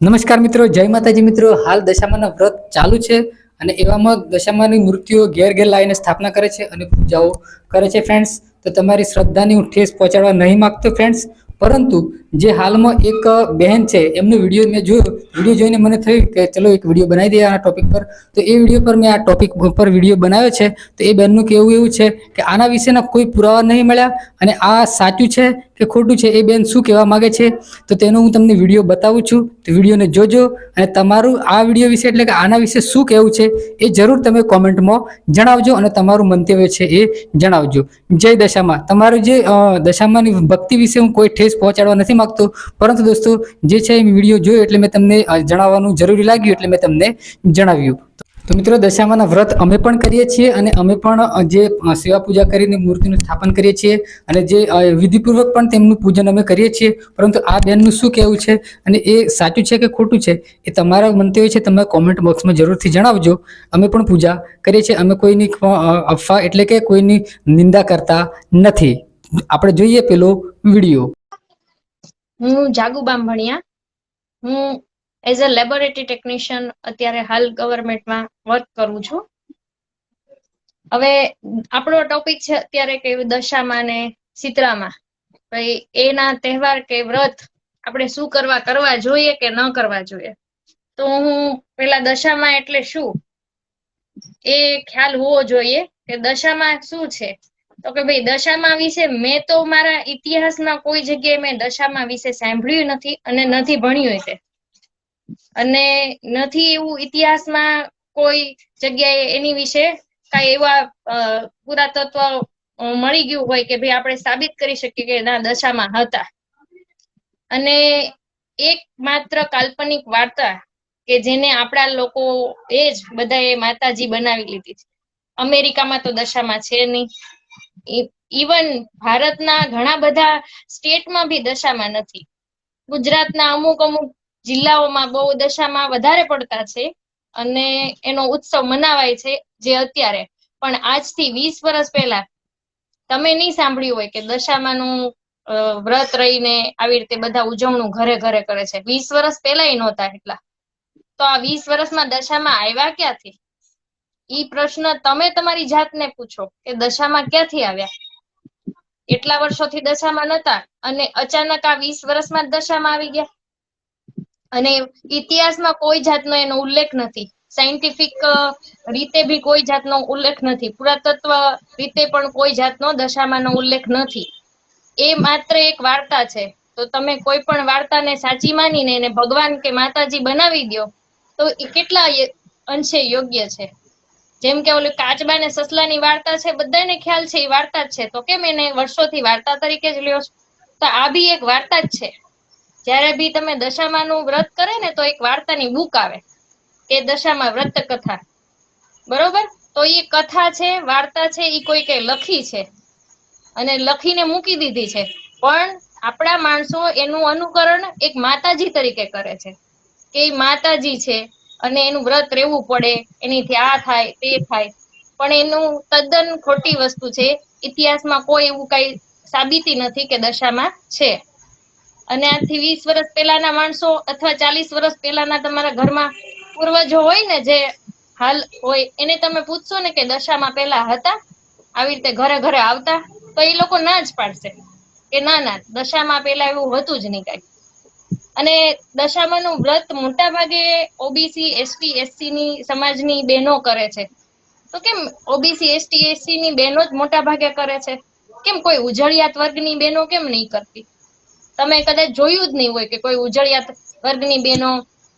નમસ્કાર મિત્રો, જય માતાજી મિત્રો. હાલ દશામાના વ્રત ચાલુ છે અને એવામાં દશામાની મૂર્તિઓ ઘેર ઘેર લાવીને સ્થાપના કરે છે અને પૂજાઓ કરે છે. ફ્રેન્ડ્સ તો તમારી શ્રદ્ધાની હું ઠેસ પહોંચાડવા નહીં માગતો ફ્રેન્ડ્સ પરંતુ જે હાલમાં એક બહેન છે, એમનો વીડિયો મેં જોયો. વીડિયો જોઈને મને થયું કે ચલો એક વીડિયો બનાવી દઈએ આ ટોપિક પર. તો એ વીડિયો પર મેં આ ટોપિક પર વીડિયો બનાવ્યો છે. તો એ બહેનનું કહેવું એવું છે કે આના વિશેના કોઈ પુરાવા નહીં મળ્યા અને આ સાચું છે કે ખોટું છે એ બેન શું કહેવા માંગે છે? તો તેનો હું તમને વીડિયો બતાવું છું. તો વિડીયોને જોજો અને તમારું આ વીડિયો વિશે એટલે કે આના વિશે શું કહેવું છે એ જરૂર તમે કોમેન્ટમાં જણાવજો અને તમારું મંતવ્ય છે એ જણાવજો. જય દશામાં. તમારું જે દશામાંની ભક્તિ વિશે હું કોઈ ઠેસ પહોંચાડવા નથી માંગતો. પરંતુ દોસ્તો, જે છે એ વીડિયો જોયો એટલે મેં તમને જણાવવાનું જરૂરી લાગ્યું એટલે મેં તમને જણાવ્યું. તો મિત્રો, દશામાના વ્રત અમે પણ કરીએ છીએ અને અમે પણ જે સેવા પૂજા કરીને મૂર્તિનું સ્થાપન કરીએ છીએ અને જે વિધિપૂર્વક પણ તેમનું પૂજન અમે કરીએ છીએ. પરંતુ આ બેનનું શું કહેવું છે અને એ સાચું છે કે ખોટું છે, એ તમારા મંતવ્ય છે, તમે કોમેન્ટ બોક્સમાં જરૂરથી જણાવજો. અમે પણ પૂજા કરીએ છીએ. અમે કોઈની અફવા એટલે કે કોઈની નિંદા કરતા નથી. આપણે જોઈએ પેલો વીડિયો. હું જાગુબામ ભણિયા હું એઝ અ લેબોરેટરી ટેકનિશિયન અત્યારે હાલ ગવર્મેન્ટમાં વર્ક કરું છું. હવે આપણો ટોપિક છે અત્યારે કે દશામાં ને શીતળામાં. ભાઈ, એના તહેવાર કે વ્રત આપણે શું કરવા કરવા જોઈએ કે ન કરવા જોઈએ? તો હું પેલા દશામાં એટલે શું? એ ખ્યાલ હોવો જોઈએ કે દશામાં શું છે? તો કે ભાઈ, દશામાં વિશે મેં તો મારા ઇતિહાસમાં કોઈ જગ્યાએ મેં દશામાં વિશે સાંભળ્યું નથી અને નથી ભણ્યું તે. અને નથી એવું ઇતિહાસમાં કોઈ જગ્યાએ એની વિશે કઈ એવા પુરાતત્વ મળી ગયું હોય કે ભાઈ આપણે સાબિત કરી શકીએ કે ના, દશામાં હતા. અને એક માત્ર કાલ્પનિક વાર્તા કે જેને આપણા લોકો એ જ બધાએ માતાજી બનાવી લીધી છે. અમેરિકામાં તો દશામાં છે નહીં. ઇવન ભારતના ઘણા બધા સ્ટેટમાં બી દશામાં નથી. ગુજરાતના અમુક અમુક જિલ્લાઓમાં બહુ દશામાં વધારે પડતા છે અને એનો ઉત્સવ મનાવાય છે જે અત્યારે. પણ આજથી વીસ વર્ષ પહેલા, તમે નહીં સાંભળ્યું હોય કે દશામાનું વ્રત રહીને આવી રીતે બધા ઉજવણું ઘરે ઘરે કરે છે. વીસ વર્ષ પહેલા નહોતા એટલા. તો આ વીસ વર્ષમાં દશામાં આવ્યા ક્યાંથી? ઈ પ્રશ્ન તમે તમારી જાતને પૂછો કે દશામાં ક્યાંથી આવ્યા? એટલા વર્ષોથી દશામાં નતા અને અચાનક આ વીસ વર્ષમાં દશામાં આવી ગયા. અને ઇતિહાસમાં કોઈ જાતનો એનો ઉલ્લેખ નથી. સાયન્ટિફિક રીતે બી કોઈ જાતનો ઉલ્લેખ નથી. પુરાતત્વ રીતે પણ કોઈ જાતનો દશામાંનો ઉલ્લેખ નથી. એ માત્ર એક વાર્તા છે. તો તમે કોઈ પણ વાર્તાને સાચી માનીને એને ભગવાન કે માતાજી બનાવી દો તો એ કેટલા અંશે યોગ્ય છે? જેમ કે ઓલી કાચબા ને સસલાની વાર્તા છે બધાને ખ્યાલ છે એ વાર્તા જ છે. તો કેમ એને વર્ષોથી વાર્તા તરીકે જ લ્યો તો આ બી એક વાર્તા જ છે. જ્યારે બી તમે દશામાનું વ્રત કરે ને, તો એક વાર્તાની બુક આવે. એ દશામાં વ્રત કથા બરોબર? તો એ કથા છે, વાર્તા છે એ કોઈ કઈ લખી છે. અને લખીને મૂકી દીધી છે. પણ આપણા માણસો એનું અનુકરણ એક માતાજી તરીકે કરે છે. કે એ માતાજી છે અને એનું વ્રત રહેવું પડે, એનીથી આ થાય, તે થાય. પણ એનું તદ્દન ખોટી વસ્તુ છે. ઇતિહાસમાં કોઈ એવું કઈ સાબિતી નથી કે દશામાં છે. અને આજથી વીસ વર્ષ પહેલાના માણસો અથવા ચાલીસ વર્ષ પહેલાના તમારા ઘરમાં પૂર્વજો હોય ને જે હાલ હોય, એને તમે પૂછશો ને કે દશામાં પહેલા હતા? આવી રીતે ઘરે ઘરે આવતા? તો એ લોકો ના જ પાડશે. કે ના ના, દશામાં પહેલા એવું હતું જ નહીં કઈ. અને દશામાનું વ્રત મોટા ભાગે ઓબીસી એસટી એસસી ની સમાજની બહેનો કરે છે. તો કેમ ઓબીસી એસટી એસસી ની બહેનો જ મોટા ભાગે કરે છે? કેમ કોઈ ઉજળિયાત વર્ગની બહેનો કેમ નહીં કરતી? તમે કદાચ જોયું જ નહીં હોય કે કોઈ ઉજળિયાત વર્ગની બહેનો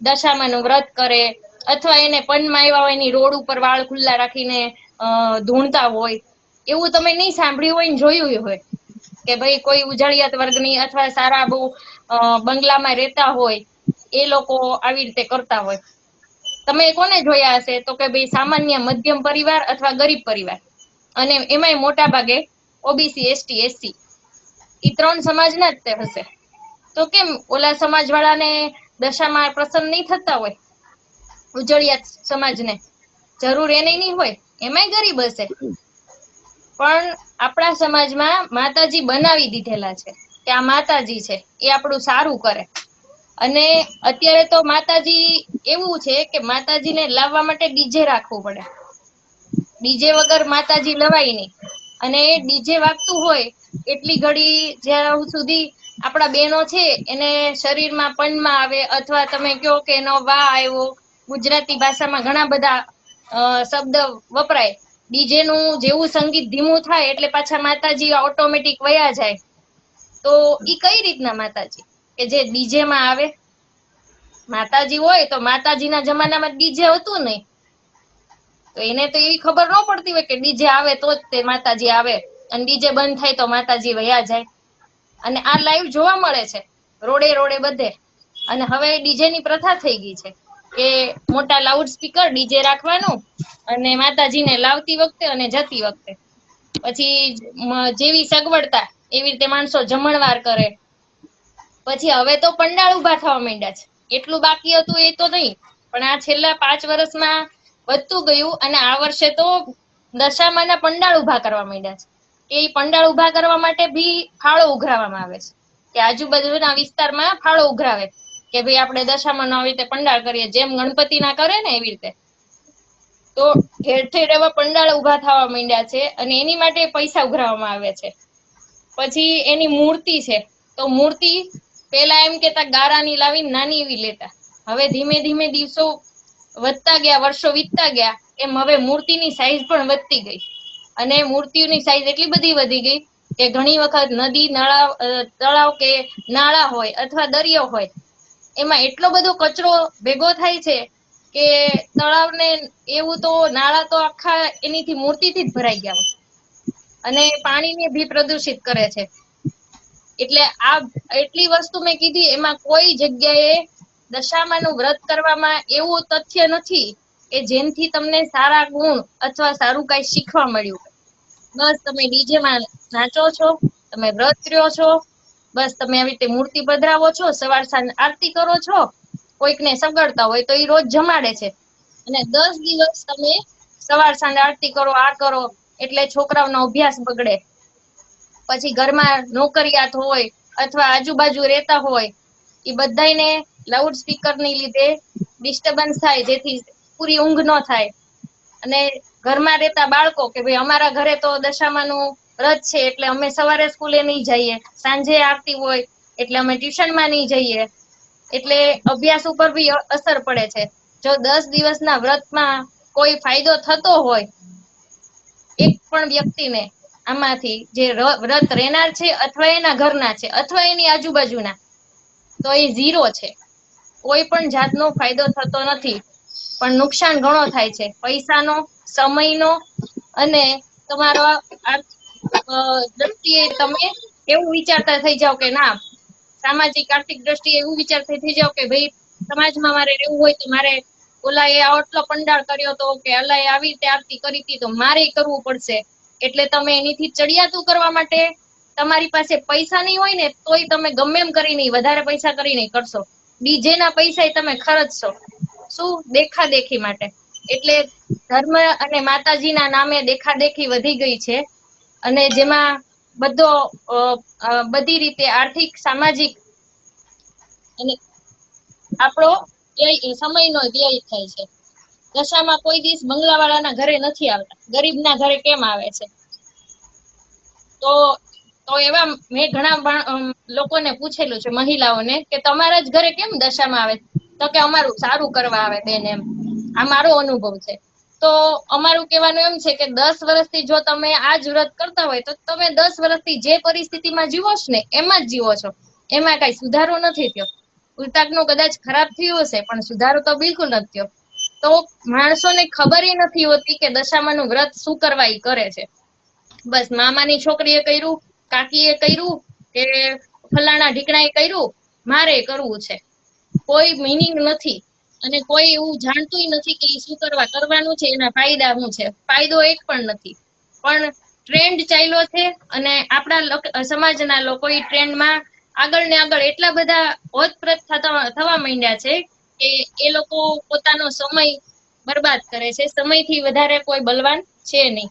દશામાનું વ્રત કરે અથવા એને પનમાં આવ્યા હોય એની રોડ ઉપર વાળ ખુલ્લા રાખીને ધૂણતા હોય. એવું તમે નહીં સાંભળ્યું હોય ને જોયું હોય? કે ભાઈ કોઈ ઉજાણિયાત વર્ગની અથવા સારા બહુ બંગલામાં રહેતા હોય, એ લોકો આવી રીતે કરતા હોય. તમે કોને જોયા હશે? તો કે ભાઈ સામાન્ય મધ્યમ પરિવાર અથવા ગરીબ પરિવાર. અને એમાંય મોટા ભાગે ઓબીસી, એસટી, એસસી. એ ત્રણ સમાજના જ તે હશે. તો કેમ ઓલા સમાજ વાળાને દશામાં પ્રસન્ન નહીં થતા હોય? ઉજળિયાત સમાજને. જરૂર એને નહીં હોય. એમાંય ગરીબ હશે. પણ આપણા સમાજમાં માતાજી બનાવી દીધેલા છે કે આ માતાજી છે, એ આપણું સારું કરે. અને અત્યારે તો માતાજી એવું છે કે માતાજીને લાવવા માટે ડીજે રાખવું પડે. ડીજે વગર માતાજી લવાય નહીં. અને એ ડીજે વાગતું હોય એટલી ઘડી જ્યાં સુધી આપણા બહેનો છે એને શરીરમાં પણમાં આવે અથવા તમે કહો કે એનો વા આવ્યો, ગુજરાતી ભાષામાં ઘણા બધા શબ્દ વપરાય. ડીજે નું જેવું સંગીત ધીમું થાય એટલે પાછા માતાજી ઓટોમેટિક વયા જાય. તો ઈ કઈ રીતના માતાજી? કે જે ડીજે માં આવે? માતાજી હોય તો માતાજીના જમાનામાં ડીજે હતું નહીં. તો એને તો એવી ખબર ન પડતી હોય કે ડીજે આવે તો જ તે માતાજી આવે. અને ડીજે બંધ થાય તો માતાજી વયા જાય. અને આ લાઈવ જોવા મળે છે. રોડે રોડે બધે. અને હવે ડીજે ની પ્રથા થઈ ગઈ છે. કે મોટા લાઉડ સ્પીકર ડીજે રાખવાનું અને માતાજીને લાવતી વખતે અને જતી વખતે. પછી જેવી સગવડતા એવી રીતે માણસો જમણવાર કરે. પછી હવે તો પંડાળ ઊભા થવા માંડ્યા છે. એટલું બાકી હતું એ તો નહીં, પણ આ છેલ્લા પાંચ વર્ષમાં વધતું ગયું અને આ વર્ષે તો દશામાના પંડાળ ઊભા કરવા માંડ્યા છે. ઈ પંડાળ ઊભા કરવા માટે બી ફાળો ઉઘરાવવામાં આવે છે. કે આજુબાજુના વિસ્તારમાં ફાળો ઉઘરાવે. કે ભાઈ આપણે દશામાં આવી રીતે પંડાળ કરીએ. જેમ ગણપતિના કરે ને એવી રીતે. તો ઠેર ઠેર એવા પંડાળ ઊભા થવા માંડ્યા છે અને એની માટે પૈસા ઉઘરાવવામાં આવે છે. પછી એની મૂર્તિ છે. તો મૂર્તિ પેલા એમ કેતા ગારાની લાવી નાની એવી લેતા. હવે ધીમે ધીમે દિવસો વધતા ગયા, વર્ષો વીતતા ગયા, એમ હવે મૂર્તિની સાઈઝ પણ વધતી ગઈ. અને મૂર્તિઓની સાઈઝ એટલી બધી વધી ગઈ કે ઘણી વખત નદી નાળા તળાવ કે નાળા હોય અથવા દરિયો હોય એમાં એટલો બધો કચરો ભેગો થાય છે કે તળાવને એવું તો નાળા તો આખા એનીથી મૂર્તિથી જ ભરાઈ ગયા અને પાણીને બી પ્રદૂષિત કરે છે. એટલે આ એટલી વસ્તુ મેં કીધી, એમાં કોઈ જગ્યાએ દશામાનું વ્રત કરવામાં એવું તથ્ય નથી કે જેનથી તમને સારા ગુણ અથવા સારું કઈ શીખવા મળ્યું બસ તમે ડીજે માં નાચો છો, તમે વ્રત કર્યો છો બસ તમે આવી રીતે મૂર્તિ પધરાવો છો, સવાર સાંજ આરતી કરો છો, કોઈકને સગડતા હોય તો એ રોજ જમાડે છે. અને દસ દિવસ તમે સવાર સાંજ આરતી કરો, આ કરો, એટલે છોકરાઓનો અભ્યાસ બગડે. પછી ઘરમાં નોકરિયાત હોય અથવા આજુબાજુ રહેતા હોય એ બધાયને લાઉડ સ્પીકરની લીધે ડિસ્ટર્બન્સ થાય, જેથી પૂરી ઊંઘ ન થાય. અને ઘરમાં રહેતા બાળકો કે ભાઈ અમારા ઘરે તો દશામાનું વ્રત છે એટલે અમે સવારે સ્કૂલે નહીં જઈએ, સાંજે આરતી હોય એટલે અમે ટ્યુશનમાં નહીં જઈએ. એટલે અભ્યાસ ઉપર બી અસર પડે છે. જો દસ દિવસના વ્રતમાં કોઈ ફાયદો થતો હોય, એક પણ વ્યક્તિને આમાંથી જે વ્રત રહેનાર છે અથવા એના ઘરના છે અથવા એની આજુબાજુના, તો એ ઝીરો છે. કોઈ પણ જાતનો ફાયદો થતો નથી, પણ નુકસાન ઘણો થાય છે. પૈસાનો, સમયનો અને તમારો આર્થિક દ્રષ્ટિએ તમે એવું વિચારતા થઈ જાઓ કે ના, સામાજિક, આર્થિક દ્રષ્ટિએ એવું વિચારતા થઈ જાઓ કે ભાઈ, સમાજમાં મારે રહેવું હોય તો મારે ઓલા એ આટલો પંડાળ કર્યો તો કે અલા એ આવી રીતે આરતી કરી હતી તો મારે કરવું પડશે. એટલે તમે એનીથી ચડિયાતું કરવા માટે તમારી પાસે પૈસા નહીં હોય ને તોય તમે ગમે એમ કરીને વધારે પૈસા કરીને કરશો. બીજેના પૈસા તમે ખર્ચશો શું? દેખા દેખી માટે. એટલે ધર્મ અને માતાજીના નામે દેખા દેખી વધી ગઈ છે. અને જેમાં બધો બધી રીતે આર્થિક, સામાજિક અને આપણો સમયનો વ્યય થાય છે. દશામાં કોઈ દિવસ બંગલાવાળાના ઘરે નથી આવતા. ગરીબના ઘરે કેમ આવે છે? તો તો એવા મેં ઘણા લોકોને પૂછેલું છે, મહિલાઓને, કે તમારા જ ઘરે કેમ દશામાં આવે? તો કે અમારું સારું કરવા આવે બેન એમ. આ મારો અનુભવ છે. તો અમારું કહેવાનું એમ છે કે દસ વર્ષથી જો તમે આ જ વ્રત કરતા હોય તો તમે દસ વર્ષથી જે પરિસ્થિતિમાં જીવો છો ને એમાં જ જીવો છો. એમાં કઈ સુધારો નથી થયો. ઉલટાકનું કદાચ ખરાબ થયું હશે, પણ સુધારો તો બિલકુલ નથી થયો. તો માણસોને ખબર નથી હોતી કે દશામાનું વ્રત શું કરવા એ કરે છે. બસ મામાની છોકરીએ કર્યું, કાકીએ કર્યું, કે ફલાણા ઢીકણાએ કર્યું, મારે કરવું છે. કોઈ મિનિંગ નથી. અને કોઈ એવું જાણતું નથી કે શું કરવા, કરવાનું છે, એના ફાયદા શું છે? ફાયદો એક પણ નથી. પણ ટ્રેન્ડ ચાલ્યો છે અને આપણા સમાજના લોકો એ ટ્રેન્ડમાં આગળ ને આગળ એટલા બધા ઓતપ્રત થવા માંડ્યા છે કે એ લોકો પોતાનો સમય બરબાદ કરે છે. સમયથી વધારે કોઈ બલવાન છે નહીં.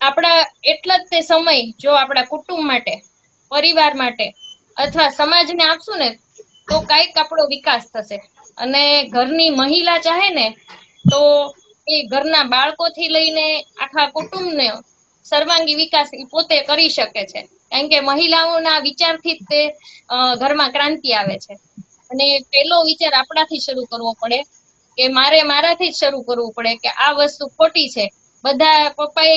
આપણા એટલા જ તે સમય, જો આપણા કુટુંબ માટે, પરિવાર માટે, અથવા સમાજને આપશું ને તો કાંઈક આપણો વિકાસ થશે. અને ઘરની મહિલા ચાહે ને, તો એ ઘરના બાળકોથી લઈને આખા કુટુંબને સર્વાંગી વિકાસ પોતે કરી શકે છે. કારણ કે મહિલાઓના વિચારથી જ તે ઘરમાં ક્રાંતિ આવે છે. અને પેલો વિચાર આપણાથી શરૂ કરવો પડે કે મારે મારાથી જ શરૂ કરવું પડે કે આ વસ્તુ ખોટી છે. બધા પપ્પાએ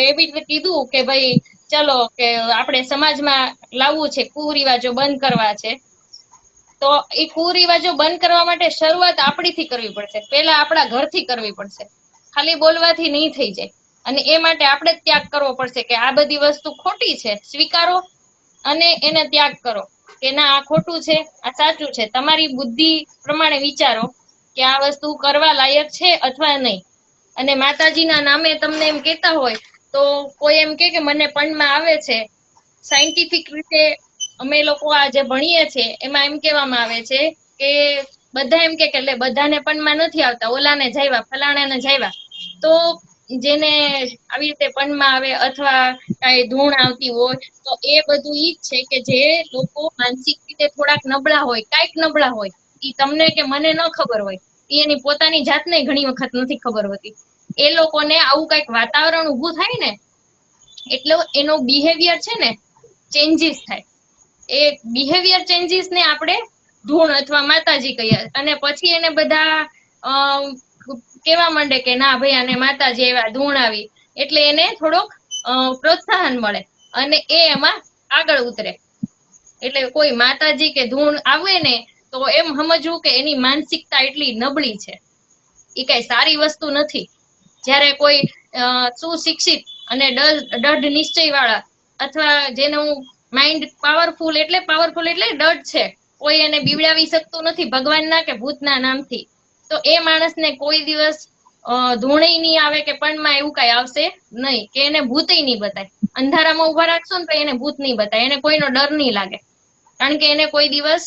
એવી રીતે કીધું કે ભાઈ ચલો કે આપણે સમાજમાં લાવવું છે, કુરિવાજો બંધ કરવા છે. તો એ કુરિવાજો બંધ કરવા માટે શરૂઆત આપણીથી કરવી પડશે. પહેલા આપણા ઘરથી કરવી પડશે. ખાલી બોલવાથી નહીં થઈ જાય. અને એ માટે આપણે ત્યાગ કરવો પડશે કે આ બધી વસ્તુ ખોટી છે, સ્વીકારો અને એને ત્યાગ કરો. કે ના, આ ખોટું છે, આ સાચું છે. તમારી બુદ્ધિ પ્રમાણે વિચારો કે આ વસ્તુ કરવા લાયક છે અથવા નહીં. અને માતાજીના નામે તમને એમ કહેતા હોય તો કોઈ એમ કે કે મને પણમાં આવે છે. સાયન્ટિફિક રીતે અમે લોકો આ જે ભણીએ છીએ એમાં એમ કહેવામાં આવે છે કે બધા એમ કે એટલે બધાને પણમાં નથી આવતા, ઓલાને જાયવા ફલાણાને જાયવા તો જેને આવી રીતે પણમાં આવે અથવા કાંઈ ધૂણ આવતી હોય, તો એ બધું ઈ જ છે કે જે લોકો માનસિક રીતે થોડાક નબળા હોય, કાંઈક નબળા હોય, ઈ તમને કે મને ન ખબર હોય એની પોતાની જાતને ઘણી વખત નથી ખબર હોતી. એ લોકોને આવું કંઈક વાતાવરણ ઊભું થાય ને, એટલે એનો બિહેવિયર છે ને ચેન્જીસ થાય. એ બિહેવિયર ચેન્જીસ ને આપણે ધૂણ અથવા માતાજી કહીએ. અને પછી એને બધા કેવા માંડે કે ના ભાઈ આને માતાજી એવા ધૂણ આવી, એટલે એને થોડોક પ્રોત્સાહન મળે અને એ એમાં આગળ ઉતરે. એટલે કોઈ માતાજી કે ધૂણ આવે ને, તો એમ સમજવું કે એની માનસિકતા એટલી નબળી છે. એ કઈ સારી વસ્તુ નથી. જ્યારે કોઈ સુશિક્ષિત અને દઢ નિશ્ચય વાળા અથવા જેનું માઇન્ડ પાવરફુલ એટલે પાવરફુલ એટલે દઢ છે કોઈ એને બીવડાવી શકતું નથી ભગવાનના કે ભૂતના નામથી. તો એ માણસને કોઈ દિવસ અ, ધૂણેય નહીં આવે કે પણમાં એવું કઈ આવશે નહીં કે એને ભૂતય નહીં બતાય. અંધારામાં ઊભા રાખશો ને તો એને ભૂત નહીં બતાય એને કોઈનો ડર નહીં લાગે. કારણ કે એને કોઈ દિવસ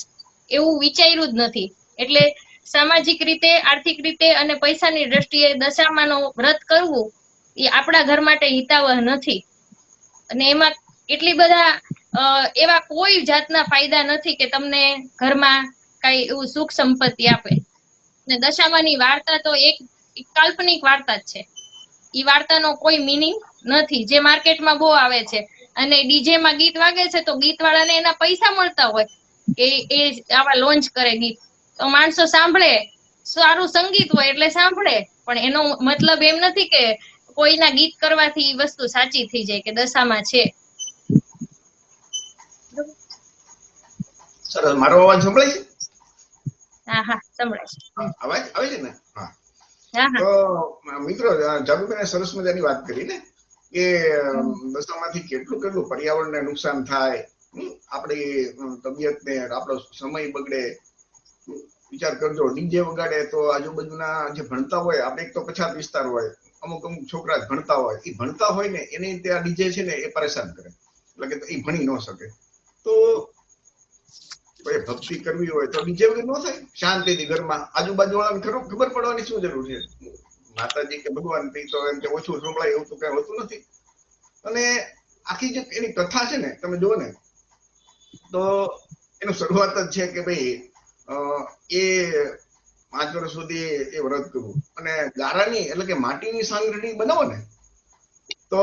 એવું વિચાર્યું જ નથી. એટલે સામાજિક રીતે, આર્થિક રીતે અને પૈસાની દ્રષ્ટિએ દશામાનો વ્રત કરવું એ આપણા ઘર માટે હિતાવહ નથી. અને એમાં એટલી બધા એવા કોઈ જાતના ફાયદા નથી કે તમને ઘરમાં કઈ એવું સુખ સંપત્તિ આપે. ને દશામાની વાર્તા તો એક કાલ્પનિક વાર્તા જ છે. એ વાર્તાનો કોઈ મિનિંગ નથી. જે માર્કેટમાં બહુ આવે છે અને ડીજે માં ગીત વાગે છે તો ગીત વાળાને એના પૈસા મળતા હોય એ એ આવા લોન્ચ કરે ગીત. તો માણસો સાંભળે. સારું સંગીત હોય એટલે સાંભળે. પણ એનો મતલબ એમ નથી કે કોઈના ગીત કરવાથી વસ્તુ સાચી થઈ જાય કે દશામાં છે. સરસ. મારો અવાજ સંભળાય છે? હા હા સંભળાય છે. અવાજ આવે છે ને? હા. તો મિત્રો જાદુબેને સરસ મજાની વાત કરી ને કે દશામાંથી કેટલું કેટલું પર્યાવરણને નુકસાન થાય આપણી તબિયતને આપણો સમય બગડે વિચાર કરજો. ડીજે વગાડે તો આજુબાજુના જે ભણતા હોય, આપણે એક તો પછાત વિસ્તાર હોય, અમુક અમુક છોકરા ભણતા હોય એ ભણતા હોય ને, એને ત્યાં ડીજે છે ને, એ પરેશાન કરે. એટલે કે એ ભણી ન શકે. તો ભક્તિ કરવી હોય તો ડીજે વગર ન થાય. શાંતિથી ઘરમાં આજુબાજુ વાળાને ખરું, ખબર પડવાની શું જરૂર છે? માતાજી કે ભગવાનથી તો એમ કે ઓછું સંભળાય એવું તો કઈ હોતું નથી. અને આખી જે એની કથા છે ને, તમે જુઓ ને, તો એનું શરૂઆત જ છે કે ભાઈ એ પાંચ વર્ષ સુધી એ વ્રત કરવું અને ગારાની એટલે કે માટીની સાંગરણી બનાવો ને, તો